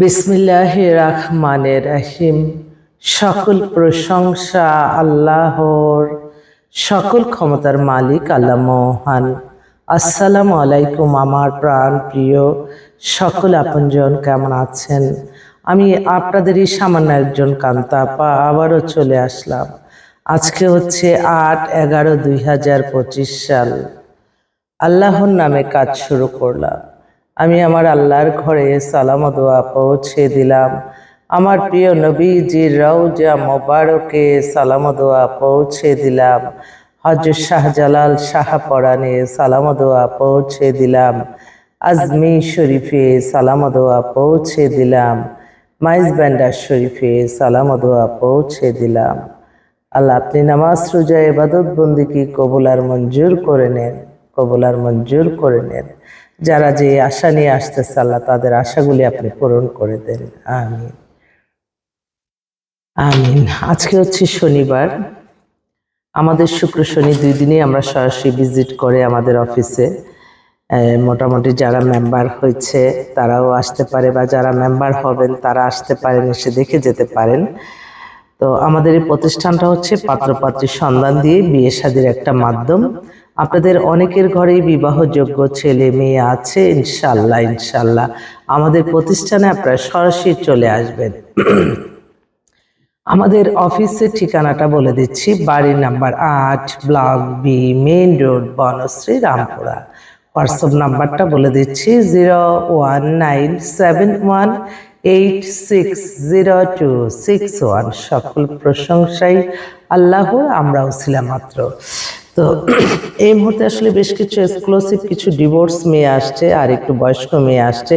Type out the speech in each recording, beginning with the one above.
বিসমিল্লাহ রহমানের রহিম। সকল প্রশংসা আল্লাহর। সকল ক্ষমতার মালিক আল্লাহ মহান। আসসালামু আলাইকুম আমার প্রাণ প্রিয় সকল আপনজন, কেমন আছেন? আমি আপনাদেরই সামান্য একজন কান্তাপা আবারও চলে আসলাম। আজকে হচ্ছে আট এগারো দুই হাজার পঁচিশ সাল। আল্লাহর নামে কাজ শুরু করলাম। আমি আমার আল্লাহর ঘরে সালাম দোয়া পৌঁছে দিলাম। আমার প্রিয় নবীজির রওজা মোবারকে সালাম দোয়া পৌঁছে দিলাম। হজরত শাহজালাল শাহপরানে সালাম দোয়া পৌঁছে দিলাম। আজমি শরীফে সালাম দোয়া পৌঁছে দিলাম। মাইজ ব্যান্ডার শরীফে সালাম দোয়া পৌঁছে দিলাম। আল্লাহ আপনি নামাজ, রোজা এবাদত বন্দিকে কবুলার মঞ্জুর করে নেন। কবুলার মঞ্জুর করে নেন। যারা যে আশা নিয়ে আসতেছে আল্লাহ, তাদের আশাগুলি আপনি পূরণ করে দেন। আমিন। আমিন। আজকে হচ্ছে শনিবার। আমাদের শুক্র শনি দুই দিনই আমরা সরাসরি ভিজিট করে আমাদের অফিসে। মোটামুটি যারা মেম্বার হয়েছে, তারাও আসতে পারে বা যারা মেম্বার হবেন, তারা আসতে পারেন, এসে দেখে যেতে পারেন। তো আমাদের এই প্রতিষ্ঠানটা হচ্ছে পাত্রপাত্রীর সন্ধান দিয়ে বিয়ে শাদীর একটা মাধ্যম। আপনাদের অনেকের ঘরেই বিবাহযোগ্য ছেলে মেয়ে আছে ইনশাল্লাহ ইনশাল্লাহ। আমাদের প্রতিষ্ঠানে আপনারা সরাসরি চলে আসবেন। আমাদের অফিসের ঠিকানাটা বলে দিচ্ছি বাড়ির নাম্বার আট block B main road Banasree Rampura. WhatsApp নাম্বারটা বলে দিচ্ছি zero one nine seven one eight six zero two six one. সকল প্রশংসাই আল্লাহ আমরাও ছিলাম মাত্র। তো এই মুহূর্তে আসলে বেশ কিছু এক্সক্লুসিভ কিছু ডিভোর্স মেয়ে আসছে আর একটু বয়স্ক মেয়ে আসছে।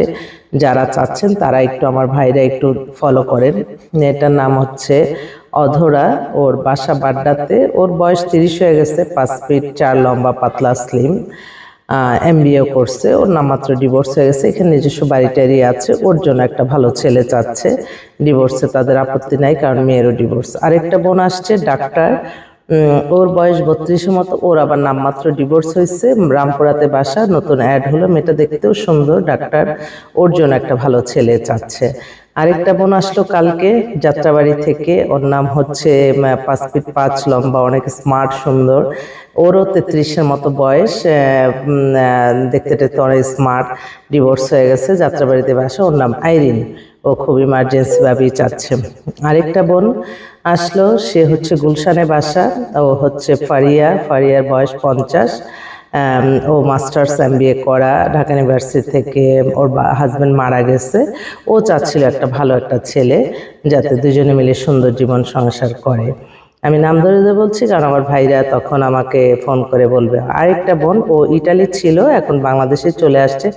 যারা চাচ্ছেন তারা একটু আমার ভাইরা একটু ফলো করেন। মেয়েটার নাম হচ্ছে অধরা, ওর বাসা বাড্ডাতে। ওর বয়স তিরিশ হয়ে গেছে, পাঁচ ফিট চার, লম্বা, পাতলা স্লিম এমবিএ করছে, ওর নামমাত্র ডিভোর্স হয়ে গেছে। এখানে নিজস্ব বাড়ি টাড়ি আছে, ওর জন্য একটা ভালো ছেলে চাচ্ছে। ডিভোর্সে তাদের আপত্তি নাই, কারণ মেয়েরও ডিভোর্স আরেকটা বোন আসছে, ডাক্তার। ওর বয়স বত্রিশের মতো, ওর আবার নামমাত্র ডিভোর্স হয়েছে। রামপুরাতে বাসা, নতুন অ্যাড হলো, মেয়েটা দেখতেও সুন্দর, ডাক্তার, ওর জন্য একটা ভালো ছেলে চাচ্ছে। আরেকটা বোন আসলো কালকে, যাত্রাবাড়ি থেকে, ওর নাম হচ্ছে পাঁচ ফিট পাঁচ, লম্বা, অনেক স্মার্ট সুন্দর। ওরও তেত্রিশের মতো বয়স দেখতে টেতে অনেক স্মার্ট ডিভোর্স হয়ে গেছে, যাত্রাবাড়িতে বাসা, ওর নাম আইরিন। ও খুব ইমার্জেন্সিভাবেই চাচ্ছে আরেকটা বোন আসলো, সে হচ্ছে গুলশানে বাসা, ও হচ্ছে ফারিয়া, ফারিয়ার বয়স পঞ্চাশ। ও মাস্টার্স এম করা, ঢাকা ইউনিভার্সিটি থেকে ওর হাজব্যান্ড মারা গেছে। ও চাচ্ছিল একটা ভালো একটা ছেলে, যাতে দুজনে মিলে সুন্দর জীবন সংসার করে। আমি নাম ধরে ধরে বলছি, কারণ আমার ভাইরা তখন আমাকে ফোন করে বলবে। আরেকটা বোন, ও ইটালি ছিল, এখন বাংলাদেশে চলে আসছে।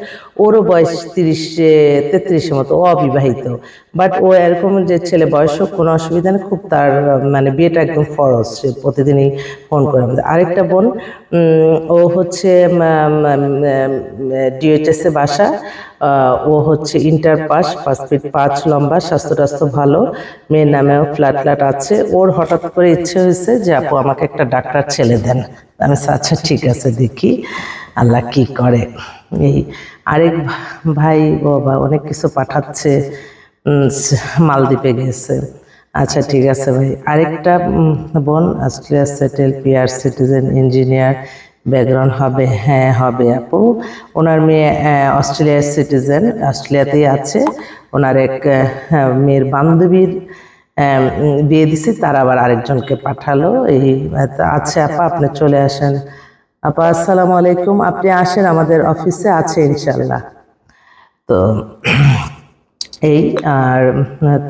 ওরও বয়স তিরিশে, তেত্রিশের মতো, ও অবিবাহিত। বাট ও এরকম যে ছেলে বয়স কোনো অসুবিধা নেই, খুব তার মানে বিয়েটা একদম ফরজ, সে প্রতিদিনই ফোন করে আমাদের। আরেকটা বোন ও হচ্ছে ডিএইচএস বাসা ও হচ্ছে ইন্টার পাস, পাঁচ ফিট পাঁচ লম্বা স্বাস্থ্য টাস্থ্য ভালো, মেয়ের নামেও ফ্ল্যাট ফ্ল্যাট আছে। ওর হঠাৎ করে ইচ্ছে হয়েছে যে আপু আমাকে একটা ডাক্তার ছেলে দেন। আমি আচ্ছা ঠিক আছে দেখি আল্লাহ কি করে। এই আরেক ভাই বাবা অনেক কিছু পাঠাচ্ছে মালদ্বীপে গেছে। আচ্ছা ঠিক আছে ভাই। আরেকটা বোন Australia settle PR citizen engineer background হবে হ্যাঁ হবে আপু। ওনার মেয়ে অস্ট্রেলিয়ার সিটিজেন অস্ট্রেলিয়াতেই আছে। ওনার এক মেয়ের বান্ধবীর বিয়ে দিছি। তার আবার আরেকজনকে পাঠালো। এই আহ, আচ্ছা আপা আপনি চলে আসেন। আপা আসসালামু আলাইকুম। আপনি আসেন আমাদের অফিসে আছে ইনশাল্লাহ তো এই আর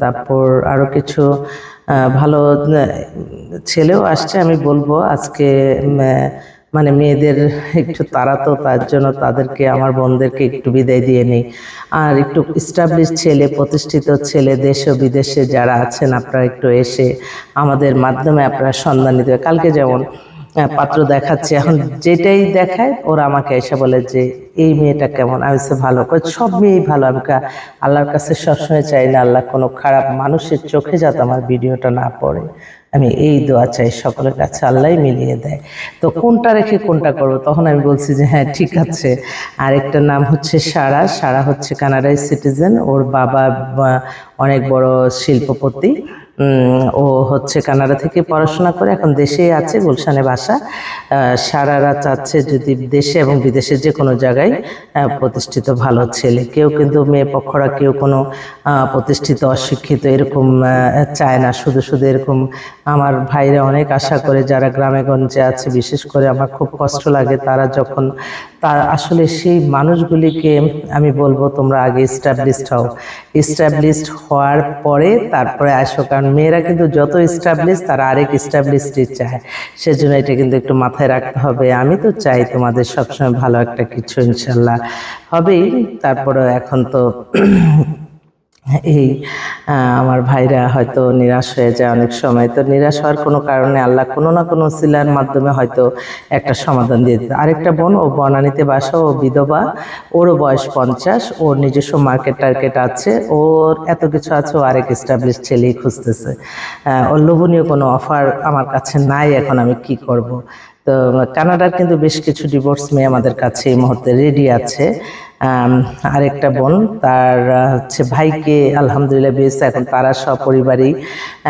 তারপর আরও কিছু ভালো ছেলেও আসছে আমি বলব। আজকে মানে মেয়েদের একটু তারা তো, তার জন্য তাদেরকে, আমার বোনদেরকে একটু বিদায় দিয়ে নিই আর একটু স্টাবলিশ ছেলে, প্রতিষ্ঠিত ছেলে, দেশ ও বিদেশে যারা আছেন, আপনারা একটু এসে আমাদের মাধ্যমে আপনারা সন্ধান নিতে। কালকে যেমন পাত্র দেখাচ্ছে। এখন যেটাই দেখায় ওরা আমাকে এসে বলে যে এই মেয়েটা কেমন? আমি বলছি, ভালো। সব মেয়েই ভালো। আমি আল্লাহর কাছে সবসময় চাই না আল্লাহ কোনো খারাপ মানুষের চোখে যাতে আমার ভিডিওটা না পড়ে। আমি এই দোয়া চাই সকলের কাছে আল্লাহ মিলিয়ে দেয়। তো কোনটা রেখে কোনটা করব? তখন আমি বলছি যে হ্যাঁ ঠিক আছে। আরেকটার নাম হচ্ছে সারা। সারা হচ্ছে কানাডায় সিটিজেন। ওর বাবা অনেক বড় শিল্পপতি। ও হচ্ছে কানাডা থেকে পড়াশোনা করে এখন দেশেই আছে গুলশানে বাসা। আহ, সারারা চাচ্ছে যদি দেশে এবং বিদেশে যে কোনো জায়গায় প্রতিষ্ঠিত ভালো ছেলে। কেউ কিন্তু মেয়ে পক্ষরা কেউ কোনো প্রতিষ্ঠিত অশিক্ষিত এরকম চায় না। শুধু শুধু এরকম আমার ভাইরা অনেক আশা করে যারা গ্রামে গঞ্জে আছে বিশেষ করে আমার খুব কষ্ট লাগে তারা যখন তার আসলে সেই মানুষগুলিকে আমি বলব তোমরা আগে স্টাবলিশড হও। স্টাবলিশড হওয়ার পরে তারপরে আসো কারণ মেয়েরা কিন্তু যত স্টাবলিশ তারা আরেক স্টাবলিশডই চায়। সেজন্য এটা কিন্তু একটু মাথায় রাখতে হবে। আমি তো চাই তোমাদের সবসময় ভালো একটা কিছু, ইনশাল্লাহ। হবেই। তারপরে এখন তো এই আমার ভাইরা হয়তো নিরাশ হয়ে যায় অনেক সময়। তো নিরাশ হওয়ার কোনো কারণে আল্লাহ কোনো না কোনো সিলার মাধ্যমে হয়তো একটা সমাধান দিয়ে দিত আরেকটা বোন, ও বনানীতে বাসা, ও বিধবা, ওরও বয়স পঞ্চাশ, ওর নিজস্ব মার্কেট টার্গেট আছে, ওর এত কিছু আছে, ও আরেক এস্টাবলিশ ছেলেই খুঁজতেছে। ওর লোভনীয় কোনো অফার আমার কাছে নাই, এখন আমি কি করব? তো কানাডার কিন্তু বেশ কিছু ডিভোর্স মেয়ে আমাদের কাছে এই মুহূর্তে রেডি আছে। আরেকটা বোন তার হচ্ছে ভাইকে আলহামদুলিল্লাহ বিয়েছে এখন তারা সপরিবারই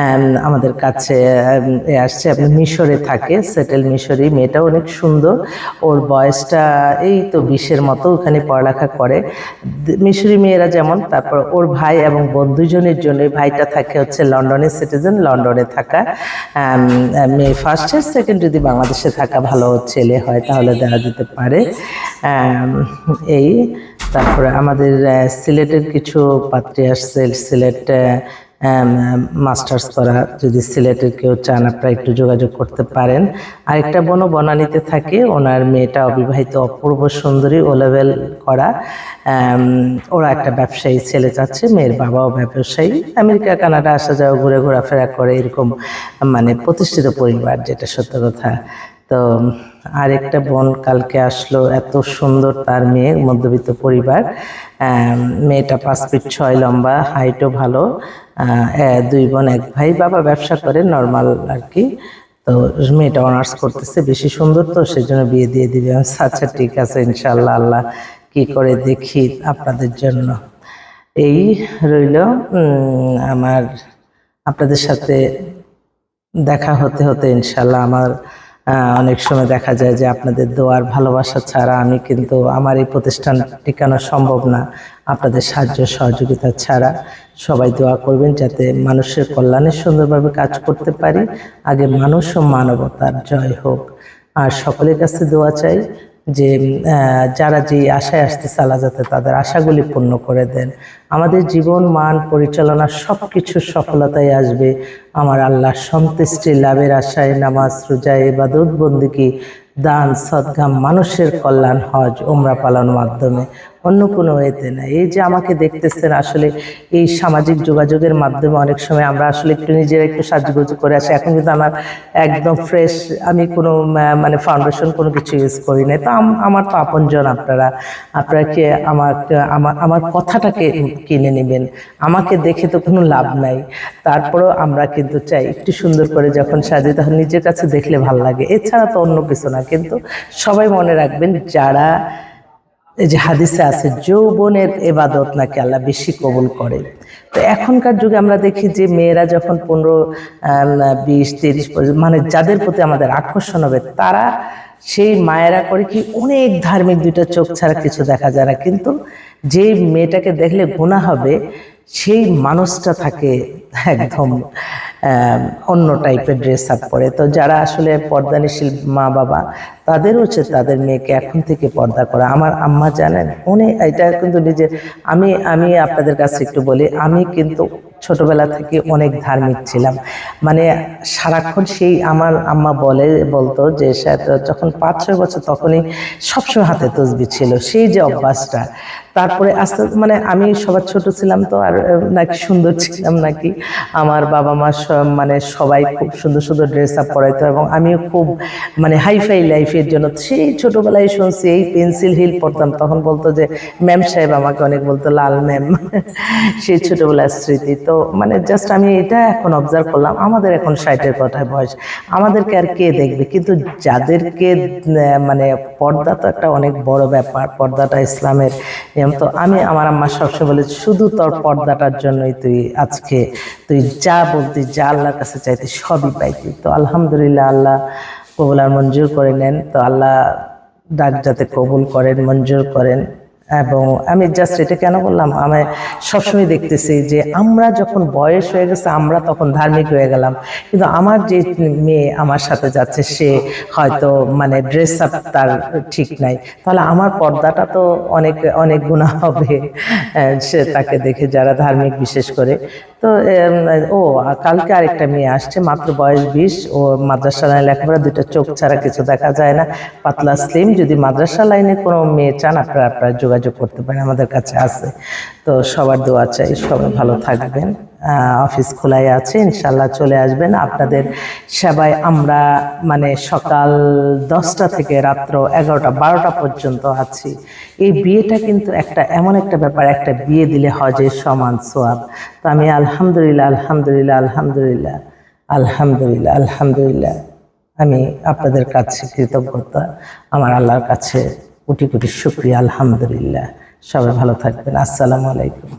আম, আমাদের কাছে আসছে। আপনি মিশরে থাকে সেটেল মিশরি। মেয়েটা অনেক সুন্দর। ওর বয়সটা এই তো বিশের মতো ওখানে পড়ালেখা করে। মিশরি মেয়েরা যেমন তারপর ওর ভাই এবং বোন দুজনের জন্য ভাইটা থাকে হচ্ছে লন্ডনের সিটিজেন লন্ডনে থাকা। মেয়ে ফার্স্ট ইয়ার সেকেন্ড যদি বাংলাদেশে থাকা ভালো ছেলে হয় তাহলে দেওয়া যেতে পারে। এই তারপরে আমাদের সিলেটের কিছু পাত্রী আসছে, সিলেট মাস্টার্স করা যদি সিলেটের কেউ চান আপনারা একটু যোগাযোগ করতে পারেন। আরেকটা বোনও বনানীতে থাকে, ওনার মেয়েটা অবিবাহিত, অপূর্ব সুন্দরী ও লেভেল করা ওরা একটা ব্যবসায়ী ছেলে চাচ্ছে, মেয়ের বাবাও ব্যবসায়ী। আমেরিকা, কানাডা, আসা যাওয়া, ঘুরে ঘোরাফেরা করে, এরকম মানে প্রতিষ্ঠিত পরিবার, যেটা সত্য কথা। তো আরেকটা বোন কালকে আসলো, এত সুন্দর তার মেয়ে, মধ্যবিত্ত পরিবার। মেয়েটা পাঁচ ফিট ছয়, লম্বা, হাইটও ভালো। দুই বোন, এক ভাই, বাবা ব্যবসা করে, নর্মাল আর কি। তো, মেয়েটা অনার্স করতেছে, বেশি সুন্দর তো সেই জন্য বিয়ে দিয়ে দিবে। আচ্ছা ঠিক আছে ইনশাল্লাহ আল্লাহ কি করে দেখি আপনাদের জন্য। এই রইল আমার আপনাদের সাথে দেখা হতে হতে ইনশাল্লাহ আমার অনেক সময় দেখা যায় যে আপনাদের দোয়ার ভালোবাসা ছাড়া আমি কিন্তু আমার এই প্রতিষ্ঠান টিকানো সম্ভব না। আপনাদের সাহায্য সহযোগিতা ছাড়া সবাই দোয়া করবেন যাতে মানুষের কল্যাণে সুন্দরভাবে কাজ করতে পারি। আগে মানুষ ও মানবতার জয় হোক। আর সকলের কাছে দোয়া চাই যে যারা যে আশায় আসতেছে আল্লাহ যাতে তাদের আশাগুলি পূর্ণ করে দেন। আমাদের জীবন, মান, পরিচালনা সব কিছু সফলতায় আসবে। আমার আল্লাহ সন্তুষ্টি, লাভের আশায় নামাজ, রোজা এবাদত বন্দিকি, দান সদ্গাম মানুষের কল্যাণ, হজ ওমরা পালন মাধ্যমে। অন্য কোনো এতে না এই যে আমাকে দেখতেছেন আসলে এই সামাজিক যোগাযোগের মাধ্যমে অনেক সময় আমরা আসলে একটু নিজেরা একটু সাজগোজ করে আসি এখন কিন্তু আমার একদম ফ্রেশ আমি কোনো মানে ফাউন্ডেশন কোনো কিছু ইউজ করি না তো আমার তো আপনজন আপনারা আপনারা কি আমার আমার আমার কথাটাকে কিনে নেবেন। আমাকে দেখে তো কোনো লাভ নাই। তারপরেও আমরা কিন্তু চাই একটু সুন্দর করে যখন সাজি তখন নিজের কাছে দেখলে ভালো লাগে। এছাড়া তো অন্য কিছু না। কিন্তু সবাই মনে রাখবেন যারা এই যে হাদিসে আছে, যৌবনের এবাদত নাকি আল্লাহ বেশি কবুল করে? তো এখনকার যুগে আমরা দেখি যে মেয়েরা যখন পনেরো বিশ, তিরিশ মানে যাদের প্রতি আমাদের আকর্ষণ হবে, তারা সেই মায়েরা করে কি অনেক ধার্মিক দুইটা চোখ ছাড়া কিছু দেখা যায় না। কিন্তু যেই মেয়েটাকে দেখলে গুণা হবে, সেই মানুষটা থাকে একদম অন্য টাইপের ড্রেস আপ পরে তো যারা আসলে পর্দানিশীল মা বাবা তাদের উচিত তাদের মেয়েকে এখন থেকে পর্দা করা। আমার আম্মা জানেন, উনি এটা কিন্তু নিজে আমি আমি আপনাদের কাছে একটু বলি, আমি কিন্তু ছোটবেলা থেকে অনেক ধার্মিক ছিলাম। মানে সারাক্ষণ সেই আমার আম্মা বলে, বলতো যে যখন পাঁচ, ছয় বছর তখনই সবসময় হাতে তসবি ছিল। সেই যে অভ্যাসটা। তারপরে আস্তে মানে আমি সবার ছোট ছিলাম তো, আর নাকি সুন্দর ছিলাম নাকি। আমার বাবা মা মানে সবাই খুব সুন্দর সুন্দর ড্রেস আপ পরাইতো এবং আমিও খুব মানে হাইফাই লাইফের জন্য সেই ছোটবেলায় শুনছি এই পেন্সিল হিল পড়তাম, তখন বলতো যে ম্যাম সাহেব আমাকে অনেক বলতো, লাল ম্যাম সেই ছোটবেলার স্মৃতি। তো মানে জাস্ট আমি এটা এখন অবজার্ভ করলাম, আমাদের এখন ষাটের কথায় বয়স। আমাদেরকে আর কে দেখবে? কিন্তু যাদেরকে মানে পর্দা তো একটা অনেক বড় ব্যাপার, পর্দাটা ইসলামের নিয়ম। তো আমি, আমার আম্মা সবসময় বলে, শুধু তোর পর্দাটার জন্যই তুই আজকে, তুই যা বলতি, যা আল্লাহর কাছে চাইতি, সবই পাইতি। তো আলহামদুলিল্লাহ, আল্লাহ কবুল আর মঞ্জুর করে নেন। তো আল্লাহ ডাক যাতে কবুল করেন মঞ্জুর করেন। এবং আমি জাস্ট এটা কেন বললাম? আমি সবসময় দেখতেছি যে আমরা যখন বয়স হয়ে গেছে, আমরা তখন ধার্মিক হয়ে গেলাম। কিন্তু আমার যে মেয়ে আমার সাথে যাচ্ছে, সে হয়তো মানে ড্রেস আপ তার ঠিক নাই। তাহলে আমার পর্দাটা তো অনেক অনেক গুণা হবে সে তাকে দেখে যারা ধার্মিক বিশেষ করে। তো ও, কালকে আরেকটা মেয়ে আসছে, মাত্র বয়স বিশ, ও মাদ্রাসা লাইনে লেখাপড়া দুটো চোখ ছাড়া কিছু দেখা যায় না, পাতলা স্লিম যদি মাদ্রাসা লাইনে কোনো মেয়ে চান, আপনারা আপনারা করতে পারেন, আমাদের কাছে আছে। তো সবার দোয়া চাই, সবাই ভালো থাকবেন। অফিস খোলাই আছে, ইনশাল্লাহ চলে আসবেন। আপনাদের সেবায় আমরা মানে সকাল দশটা থেকে রাত্র এগারোটা, বারোটা পর্যন্ত আছি। এই বিয়েটা কিন্তু একটা, এমন একটা ব্যাপার, একটা বিয়ে দিলে হজের সমান সোয়াব তো আমি আলহামদুলিল্লাহ আলহামদুলিল্লাহ আলহামদুলিল্লাহ আলহামদুলিল্লাহ আলহামদুলিল্লাহ। আমি আপনাদের কাছে কৃতজ্ঞতা, আমার আল্লাহর কাছে কোটি কোটি শুক্রিয়া আলহামদুলিল্লাহ। সবাই ভালো থাকবেন। আসসালামু আলাইকুম।